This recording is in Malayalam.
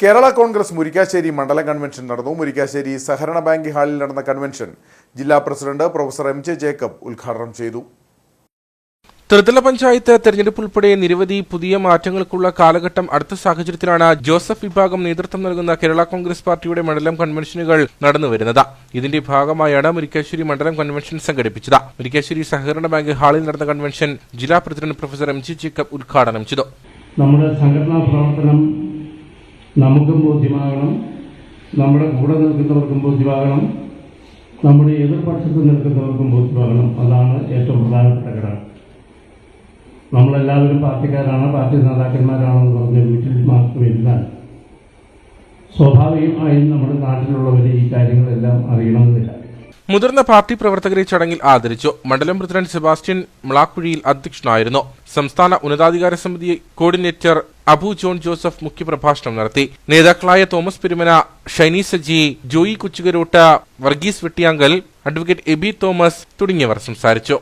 കേരള കോൺഗ്രസ് മുരിക്കാശ്ശേരി മണ്ഡലം കൺവെൻഷൻ നടന്നു. മുരിക്കാശ്ശേരി സഹകരണ ബാങ്ക് ഹാളിൽ നടന്ന കൺവെൻഷൻ ജില്ലാ president professor M J Jacob ഉദ്ഘാടനം ചെയ്തു. ത്രിതല പഞ്ചായത്ത് തെരഞ്ഞെടുപ്പ് ഉൾപ്പെടെ നിരവധി പുതിയ മാറ്റങ്ങൾക്കുള്ള കാലഘട്ടം അടുത്ത സാഹചര്യത്തിലാണ് ജോസഫ് വിഭാഗം നേതൃത്വം നൽകുന്ന കേരള കോൺഗ്രസ് പാർട്ടിയുടെ മണ്ഡലം കൺവെൻഷനുകൾ നടന്നുവരുന്നത് ഇതിന്റെ ഭാഗമായാണ് മുരിക്കാശ്ശേരി മണ്ഡലം കൺവെൻഷൻ സംഘടിപ്പിച്ചത്. മുരിക്കാശ്ശേരി സഹകരണ ബാങ്ക് ഹാളിൽ നടന്ന കൺവെൻഷൻ ജില്ലാ president professor M G Jacob ഉദ്ഘാടനം ചെയ്തു. നമ്മുടെ സംഘടനാ പ്രവർത്തനം നമുക്കും ബോധ്യമാകണം. നമ്മുടെ കൂടെ നിൽക്കുന്നവർക്കും ബോധ്യമാകണം. നമ്മുടെ എതിർപക്ഷത്ത് നിൽക്കുന്നവർക്കും ബോധ്യമാകണം. അതാണ് ഏറ്റവും പ്രധാനപ്പെട്ട ഘടകം. നമ്മളെല്ലാവരും പാർട്ടിക്കാരാണ്. പാർട്ടി നേതാക്കന്മാരാണെന്ന് പറഞ്ഞ് വീട്ടിൽ മാത്രം ഇരുന്നാൽ സ്വാഭാവികമായും നമ്മുടെ നാട്ടിലുള്ളവരെ ഈ കാര്യങ്ങളെല്ലാം അറിയണമെന്നില്ല. മുതിർന്ന പാർട്ടി പ്രവർത്തകരെ ചടങ്ങിൽ ആദരിച്ചു മണ്ഡലം പ്രസിഡന്റ് സെബാസ്റ്റ്യൻ മുളാക്കുഴിയിൽ അധ്യക്ഷനായിരുന്നു. സംസ്ഥാന ഉന്നതാധികാര സമിതി കോർഡിനേറ്റർ അബു ജോൺ ജോസഫ് മുഖ്യപ്രഭാഷണം നടത്തി. നേതാക്കളായ തോമസ് പെരുമന ഷൈനി സജി ജോയി കുച്ചുകരോട്ട വർഗീസ് വെട്ടിയാങ്കൽ അഡ്വക്കേറ്റ് എബി തോമസ് തുടങ്ങിയവർ സംസാരിച്ചു.